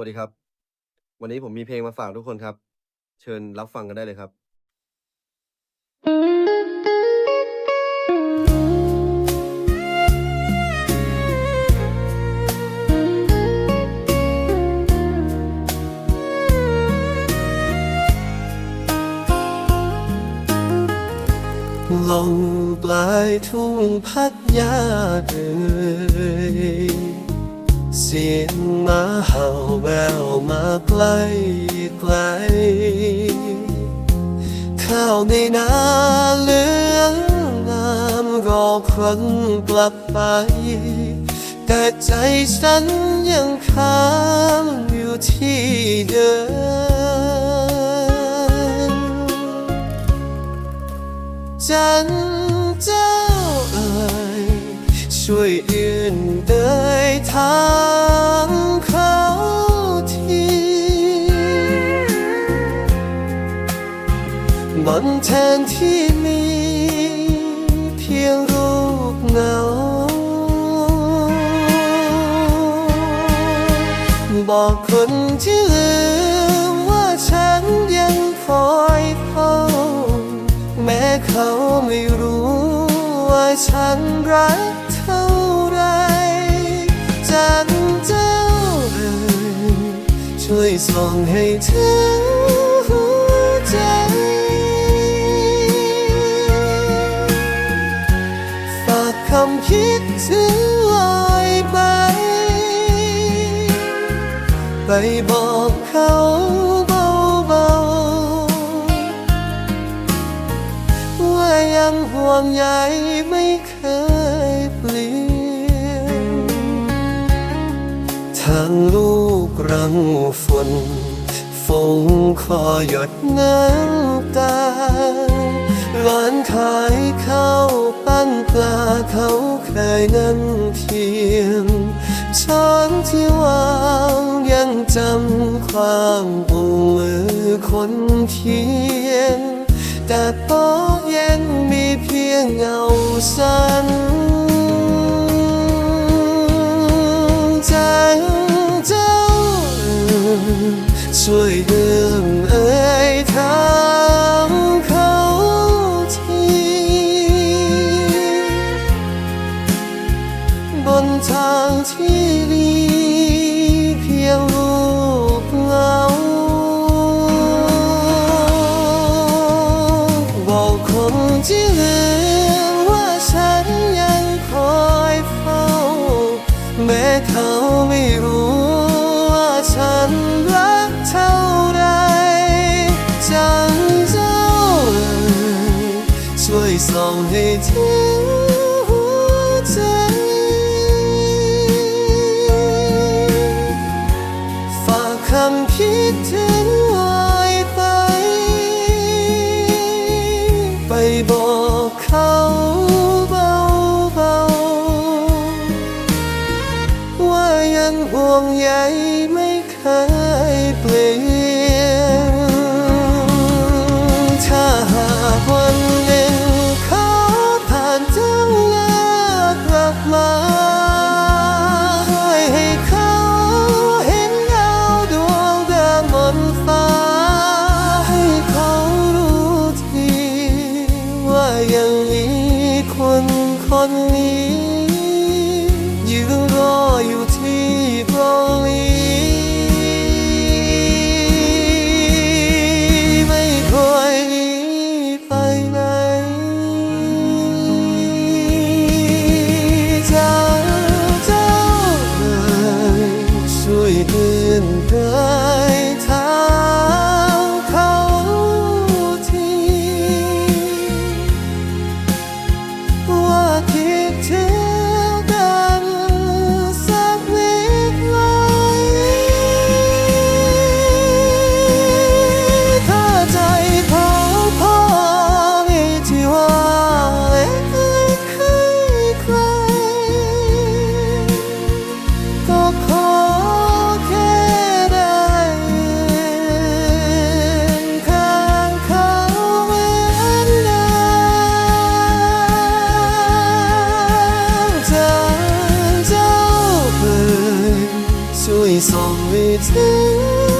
วัสดีครับ วันนี้ผมมีเพลงมาฝากทุกคนครับ เชิญรับฟังกันได้เลยครับลงปลายทุ่งพัดยาเอ่ย เสียงมาเห่าแววมาใกลไกล ข้าวในนาเหลืองามรอครั้งกลับไป แต่ใจฉันยังค้างอยู่ที่เดิมจันเจ้าเอ่ยช่วยยืนเดยทาง บนแทนที่มีเพียงรูปเงา บอกคนที่ลืมว่าฉันยังคอยเฝ้าแม้เขาไม่รู้ว่าฉันรักเท่าไรจันเจ้าเอ๋ยช่วยส่งให้ถึงหัากคำคิดถึงลอยไป ไปบอกเขาเบาๆว่ายังห่วงใยไม่เคยเปลี่ยนทางลูกรังฝนฝงคอหยดน้ำตาร้านขายข้าวปั้น ปลาเขาเคยนั่งเทียงช้อนที่วางยังจำความปูมือคนเทียนแต่โต๊ะเย็นมีเพียงเงาสันใจเจ้าช่วยเอื้อ บนทางที่ดีเพียงรูปเงา บอกคนที่ลืม ยัง song returns.